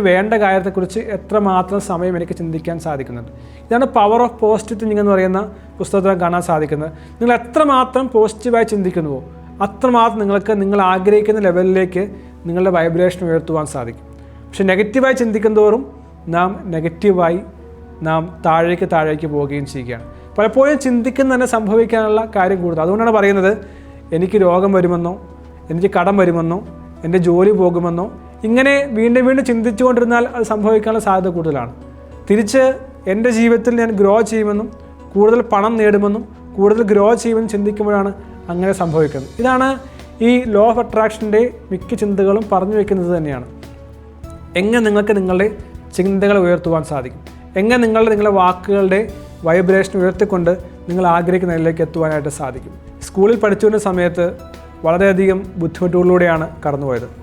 വേണ്ട കാര്യത്തെക്കുറിച്ച് എത്രമാത്രം സമയം എനിക്ക് ചിന്തിക്കാൻ സാധിക്കുന്നുണ്ട് ഇതാണ് പവർ ഓഫ് പോസിറ്റീവ് എന്ന് പറയുന്ന പുസ്തകത്തിൽ കാണാൻ സാധിക്കുന്നത്. നിങ്ങൾ എത്രമാത്രം പോസിറ്റീവായി ചിന്തിക്കുന്നുവോ അത്രമാത്രം നിങ്ങൾക്ക് നിങ്ങൾ ആഗ്രഹിക്കുന്ന ലെവലിലേക്ക് നിങ്ങളുടെ വൈബ്രേഷൻ ഉയർത്തുവാൻ സാധിക്കും. പക്ഷെ നെഗറ്റീവായി ചിന്തിക്കുന്തോറും നാം നെഗറ്റീവായി നാം താഴേക്ക് താഴേക്ക് പോവുകയും ചെയ്യുകയാണ്. പലപ്പോഴും ചിന്തിക്കുന്ന തന്നെ സംഭവിക്കാനുള്ള കാര്യം കൂടുതൽ. അതുകൊണ്ടാണ് പറയുന്നത് എനിക്ക് രോഗം വരുമെന്നോ എനിക്ക് കടം വരുമെന്നോ എന്റെ ജോലി പോകുമെന്നോ ഇങ്ങനെ വീണ്ടും വീണ്ടും ചിന്തിച്ചുകൊണ്ടിരുന്നാൽ അത് സംഭവിക്കാനുള്ള സാധ്യത കൂടുതലാണ്. തിരിച്ച് എന്റെ ജീവിതത്തിൽ ഞാൻ ഗ്രോ ചെയ്യുമെന്നും കൂടുതൽ പണം നേടുമെന്നും കൂടുതൽ ഗ്രോ ചെയ്യുമെന്നും ചിന്തിക്കുമ്പോഴാണ് അങ്ങനെ സംഭവിക്കുന്നത്. ഇതാണ് ഈ ലോ ഓഫ് അട്രാക്ഷന്റെ മിക്ക ചിന്തകളും പറഞ്ഞു വെക്കുന്നത് തന്നെയാണ്. എങ്ങനെ നിങ്ങൾക്ക് നിങ്ങളുടെ ചിന്തകൾ ഉയർത്തുവാൻ സാധിക്കും? എങ്ങനെ നിങ്ങളുടെ നിങ്ങളുടെ വാക്കുകളുടെ വൈബ്രേഷൻ ഉയർത്തിക്കൊണ്ട് നിങ്ങൾ ആഗ്രഹിക്കുന്ന നിലയിലേക്ക് എത്തുവാനായിട്ട് സാധിക്കും? സ്കൂളിൽ പഠിച്ചുകൊണ്ട സമയത്ത് വളരെയധികം ബുദ്ധിമുട്ടുകളിലൂടെയാണ് കടന്നുപോയത്.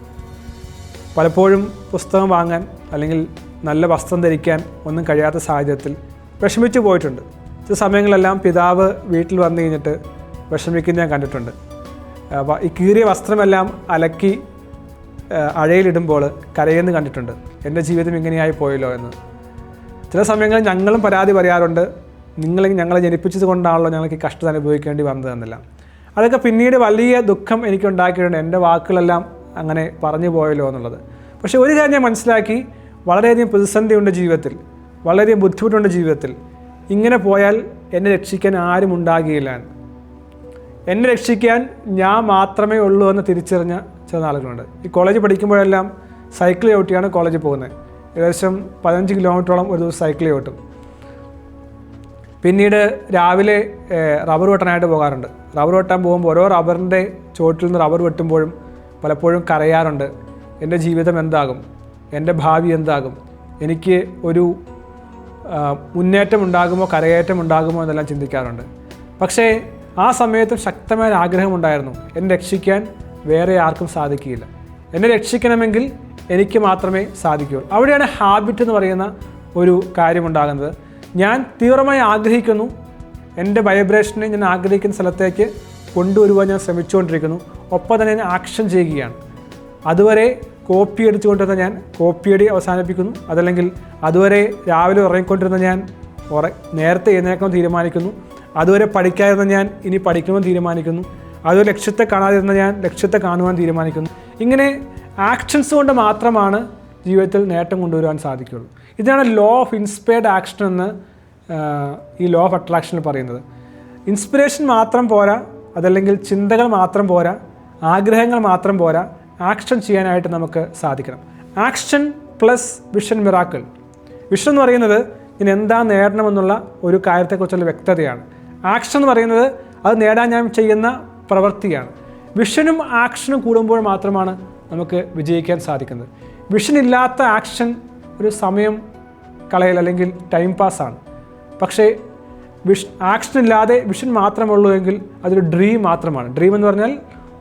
പലപ്പോഴും പുസ്തകം വാങ്ങാൻ അല്ലെങ്കിൽ നല്ല വസ്ത്രം ധരിക്കാൻ ഒന്നും കഴിയാത്ത സാഹചര്യത്തിൽ വിഷമിച്ചു പോയിട്ടുണ്ട്. ചില സമയങ്ങളെല്ലാം പിതാവ് വീട്ടിൽ വന്നു കഴിഞ്ഞിട്ട് വിഷമിക്കുന്ന ഞാൻ കണ്ടിട്ടുണ്ട്. ഈ കീറിയ വസ്ത്രമെല്ലാം അലക്കി അഴയിലിടുമ്പോൾ കരയെന്ന് കണ്ടിട്ടുണ്ട്. എന്റെ ജീവിതം ഇങ്ങനെയായി പോയല്ലോ എന്ന്. ചില സമയങ്ങളിൽ ഞങ്ങളും പരാതി പറയാറുണ്ട്. നിങ്ങൾ ഞങ്ങളെ ജനിപ്പിച്ചത് കൊണ്ടാണല്ലോ ഞങ്ങൾക്ക് കഷ്ടത അനുഭവിക്കേണ്ടി വന്നതെന്നില്ല. അതൊക്കെ പിന്നീട് വലിയ ദുഃഖം എനിക്ക് ഉണ്ടാക്കിയിട്ടുണ്ട് എന്റെ വാക്കുകളെല്ലാം അങ്ങനെ പറഞ്ഞു പോയല്ലോ എന്നുള്ളത്. പക്ഷേ ഒരു കാര്യം ഞാൻ മനസ്സിലാക്കി വളരെയധികം പ്രതിസന്ധിയുണ്ട് ജീവിതത്തിൽ വളരെയധികം ബുദ്ധിമുട്ടുണ്ട് ജീവിതത്തിൽ. ഇങ്ങനെ പോയാൽ എന്നെ രക്ഷിക്കാൻ ആരും ഉണ്ടാകുകയില്ല എന്ന്. രക്ഷിക്കാൻ ഞാൻ മാത്രമേ ഉള്ളൂ എന്ന് തിരിച്ചറിഞ്ഞ ചില ആളുകളുണ്ട് ഈ കോളേജ് പഠിക്കുമ്പോഴെല്ലാം സൈക്കിൾ ചവിട്ടിയാണ് കോളേജിൽ പോകുന്നത്. ഏകദേശം പതിനഞ്ച് കിലോമീറ്ററോളം ഒരു ദിവസം സൈക്കിൾ ചവിട്ടും പിന്നീട് രാവിലെ റബ്ബർ വെട്ടാനായിട്ട് പോകാറുണ്ട്. റബ്ബർ വെട്ടാൻ പോകുമ്പോൾ ഓരോ റബ്ബറിന്റെ ചുവട്ടിൽ നിന്ന് റബ്ബർ വെട്ടുമ്പോഴും പലപ്പോഴും കരയാറുണ്ട് എന്റെ ജീവിതം എന്താകും? എന്റെ ഭാവി എന്താകും? എനിക്ക് ഒരു മുന്നേറ്റം ഉണ്ടാകുമോ കരയേറ്റം ഉണ്ടാകുമോ എന്നെല്ലാം ചിന്തിക്കാറുണ്ട്. പക്ഷേ ആ സമയത്തും ശക്തമായ ആഗ്രഹമുണ്ടായിരുന്നു എന്നെ രക്ഷിക്കാൻ വേറെ ആർക്കും സാധിക്കുകയില്ല. എന്നെ രക്ഷിക്കണമെങ്കിൽ എനിക്ക് മാത്രമേ സാധിക്കുകയുള്ളൂ അവിടെയാണ് ഹാബിറ്റ് എന്ന് പറയുന്ന ഒരു കാര്യമുണ്ടാകുന്നത് ഞാൻ തീവ്രമായി ആഗ്രഹിക്കുന്നു. എന്റെ വൈബ്രേഷനെ ഞാൻ ആഗ്രഹിക്കുന്ന സ്ഥലത്തേക്ക് കൊണ്ടുവരുവാൻ ഞാൻ ശ്രമിച്ചുകൊണ്ടിരിക്കുന്നു. ഒപ്പം തന്നെ ഞാൻ ആക്ഷൻ ചെയ്യുകയാണ്. അതുവരെ കോപ്പി അടിച്ചുകൊണ്ടിരുന്ന ഞാൻ കോപ്പിയടി അവസാനിപ്പിക്കുന്നു. അതല്ലെങ്കിൽ അതുവരെ രാവിലെ ഉറങ്ങിക്കൊണ്ടിരുന്ന ഞാൻ ഉറ നേരത്തെ എഴുന്നേക്കാൻ തീരുമാനിക്കുന്നു. അതുവരെ പഠിക്കാതിരുന്ന ഞാൻ ഇനി പഠിക്കണമെന്ന് തീരുമാനിക്കുന്നു. അതുവരെ ലക്ഷ്യത്തെ കാണാതിരുന്ന ഞാൻ ലക്ഷ്യത്തെ കാണുവാൻ തീരുമാനിക്കുന്നു. ഇങ്ങനെ ആക്ഷൻസ് കൊണ്ട് മാത്രമാണ് ജീവിതത്തിൽ നേട്ടം കൊണ്ടുവരുവാൻ സാധിക്കുകയുള്ളൂ. ഇതാണ് ലോ ഓഫ് ഇൻസ്പയർഡ് ആക്ഷൻ എന്ന് ഈ ലോ ഓഫ് അട്രാക്ഷനിൽ പറയുന്നത്. ഇൻസ്പിറേഷൻ മാത്രം പോരാ അതല്ലെങ്കിൽ ചിന്തകൾ മാത്രം പോരാ ആഗ്രഹങ്ങൾ മാത്രം പോരാ ആക്ഷൻ ചെയ്യാനായിട്ട് നമുക്ക് സാധിക്കണം. Action plus vision miracle vision എന്ന് പറയുന്നത് ഞാൻ എന്താ നേടണമെന്നുള്ള ഒരു കാര്യത്തെക്കുറിച്ചുള്ള വ്യക്തതയാണ്. ആക്ഷൻ എന്ന് പറയുന്നത് അത് നേടാൻ ഞാൻ ചെയ്യുന്ന പ്രവൃത്തിയാണ്. വിഷനും ആക്ഷനും കൂടുമ്പോൾ മാത്രമാണ് നമുക്ക് വിജയിക്കാൻ സാധിക്കുന്നത്. വിഷൻ ഇല്ലാത്ത ആക്ഷൻ ഒരു സമയം കളയൽ അല്ലെങ്കിൽ ടൈം പാസ്സാണ് പക്ഷേ വിഷ് ആക്ഷൻ ഇല്ലാതെ വിഷൻ മാത്രമുള്ളൂ എങ്കിൽ അതൊരു ഡ്രീം മാത്രമാണ്. ഡ്രീം എന്ന് പറഞ്ഞാൽ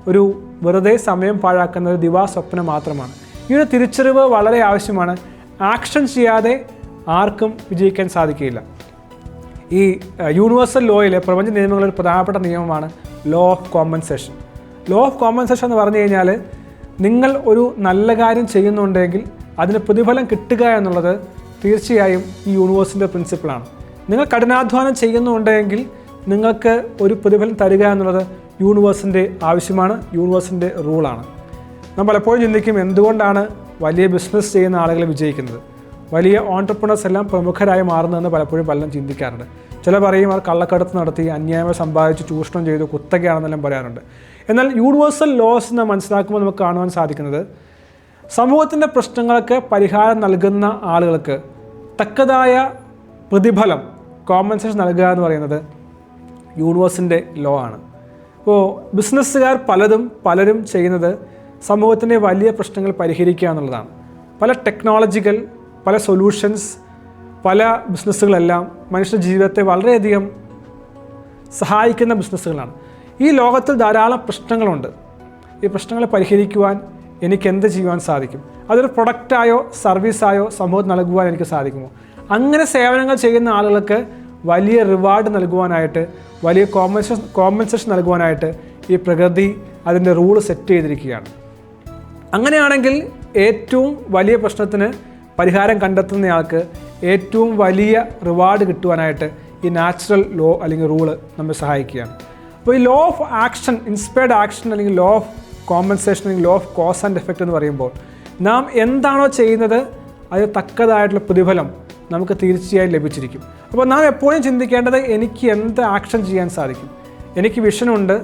ഒരു വെറുതെ സമയം പാഴാക്കുന്ന ഒരു ദിവാസ്വപ്നം മാത്രമാണ്. ഈ ഒരു തിരിച്ചറിവ് വളരെ ആവശ്യമാണ്. ആക്ഷൻ ചെയ്യാതെ ആർക്കും വിജയിക്കാൻ സാധിക്കില്ല ഈ യൂണിവേഴ്സൽ ലോയിലെ പ്രപഞ്ച നിയമങ്ങളിൽ ഒരു പ്രധാനപ്പെട്ട നിയമമാണ് law of compensation law of compensation എന്ന് പറഞ്ഞു കഴിഞ്ഞാൽ നിങ്ങൾ ഒരു നല്ല കാര്യം ചെയ്യുന്നുണ്ടെങ്കിൽ അതിന് പ്രതിഫലം കിട്ടുക എന്നുള്ളത് തീർച്ചയായും ഈ യൂണിവേഴ്സിന്റെ പ്രിൻസിപ്പിളാണ് നിങ്ങൾ കഠിനാധ്വാനം ചെയ്യുന്നുണ്ടെങ്കിൽ നിങ്ങൾക്ക് ഒരു പ്രതിഫലം തരിക എന്നുള്ളത് യൂണിവേഴ്സിന്റെ ആവശ്യമാണ് യൂണിവേഴ്സിന്റെ റൂളാണ്. നാം പലപ്പോഴും ചിന്തിക്കും എന്തുകൊണ്ടാണ് വലിയ ബിസിനസ് ചെയ്യുന്ന ആളുകൾ വിജയിക്കുന്നത്? വലിയ ഓൺടർപ്രണേഴ്സ് എല്ലാം പ്രമുഖരായി മാറുന്നതെന്ന് പലപ്പോഴും പലരും ചിന്തിക്കാറുണ്ട്. ചില പറയും അവർ കള്ളക്കടത്ത് നടത്തി അന്യായമായി സമ്പാദിച്ച് ചൂഷണം ചെയ്തു കുത്തകയാണെന്നെല്ലാം പറയാറുണ്ട്. എന്നാൽ യൂണിവേഴ്സൽ ലോസ് എന്ന് മനസ്സിലാക്കുമ്പോൾ നമുക്ക് കാണുവാൻ സാധിക്കുന്നത് സമൂഹത്തിന്റെ പ്രശ്നങ്ങൾക്ക് പരിഹാരം നൽകുന്ന ആളുകൾക്ക് തക്കതായ പ്രതിഫലം കോമ്പൻസേഷൻ നൽകുക എന്ന് പറയുന്നത് യൂണിവേഴ്സിന്റെ ലോ ആണ്. അപ്പോൾ ബിസിനസ്സുകാർ പലതും പലരും ചെയ്യുന്നത് സമൂഹത്തിന്റെ വലിയ പ്രശ്നങ്ങൾ പരിഹരിക്കുക എന്നുള്ളതാണ്. പല ടെക്നോളജികൾ പല സൊല്യൂഷൻസ് പല ബിസിനസ്സുകളെല്ലാം മനുഷ്യ ജീവിതത്തെ വളരെയധികം സഹായിക്കുന്ന ബിസിനസ്സുകളാണ് ഈ ലോകത്തിൽ ധാരാളം പ്രശ്നങ്ങളുണ്ട്. ഈ പ്രശ്നങ്ങളെ പരിഹരിക്കുവാൻ എനിക്ക് എന്ത് ചെയ്യുവാൻ സാധിക്കും? അതൊരു പ്രൊഡക്റ്റായോ സർവീസായോ സമൂഹത്തിന് നൽകുവാൻ എനിക്ക് സാധിക്കുമോ? അങ്ങനെ സേവനങ്ങൾ ചെയ്യുന്ന ആളുകൾക്ക് വലിയ റിവാർഡ് നൽകുവാനായിട്ട് വലിയ കോമ്പൻസേഷൻ കോമ്പൻസേഷൻ നൽകുവാനായിട്ട് ഈ പ്രകൃതി അതിന്റെ റൂൾ സെറ്റ് ചെയ്തിരിക്കുകയാണ്. അങ്ങനെയാണെങ്കിൽ ഏറ്റവും വലിയ പ്രശ്നത്തിന് പരിഹാരം കണ്ടെത്തുന്നയാൾക്ക് ഏറ്റവും വലിയ റിവാർഡ് കിട്ടുവാനായിട്ട് ഈ നാച്ചുറൽ ലോ അല്ലെങ്കിൽ റൂൾ നമ്മെ സഹായിക്കുകയാണ്. അപ്പോൾ ഈ law of action inspired action അല്ലെങ്കിൽ ലോ ഓഫ് കോമ്പൻസേഷൻ അല്ലെങ്കിൽ law of cause and effect എന്ന് പറയുമ്പോൾ നാം എന്താണോ ചെയ്യുന്നത് അതിന് തക്കതായിട്ടുള്ള പ്രതിഫലം നമുക്ക് തീർച്ചയായും ലഭിച്ചിരിക്കും. അപ്പോൾ നാം എപ്പോഴും ചിന്തിക്കേണ്ടത് എനിക്ക് എന്ത് ആക്ഷൻ ചെയ്യാൻ സാധിക്കും? എനിക്ക് വിഷനുണ്ട്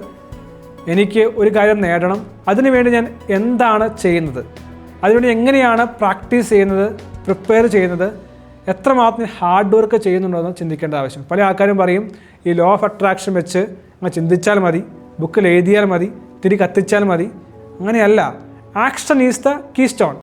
എനിക്ക് ഒരു കാര്യം നേടണം. അതിനുവേണ്ടി ഞാൻ എന്താണ് ചെയ്യുന്നത്? അതിനുവേണ്ടി എങ്ങനെയാണ് പ്രാക്ടീസ് ചെയ്യുന്നത്? പ്രിപ്പയർ ചെയ്യുന്നത്? എത്രമാത്രം ഹാർഡ് വർക്ക് ചെയ്യുന്നുണ്ടോ എന്ന് ചിന്തിക്കേണ്ട ആവശ്യം. പല ആൾക്കാരും പറയും ഈ ലോ ഓഫ് അട്രാക്ഷൻ വെച്ച് അങ്ങ് ചിന്തിച്ചാൽ മതി ബുക്കിൽ എഴുതിയാൽ മതി തിരി കത്തിച്ചാൽ മതി. അങ്ങനെയല്ല. Action is the keystone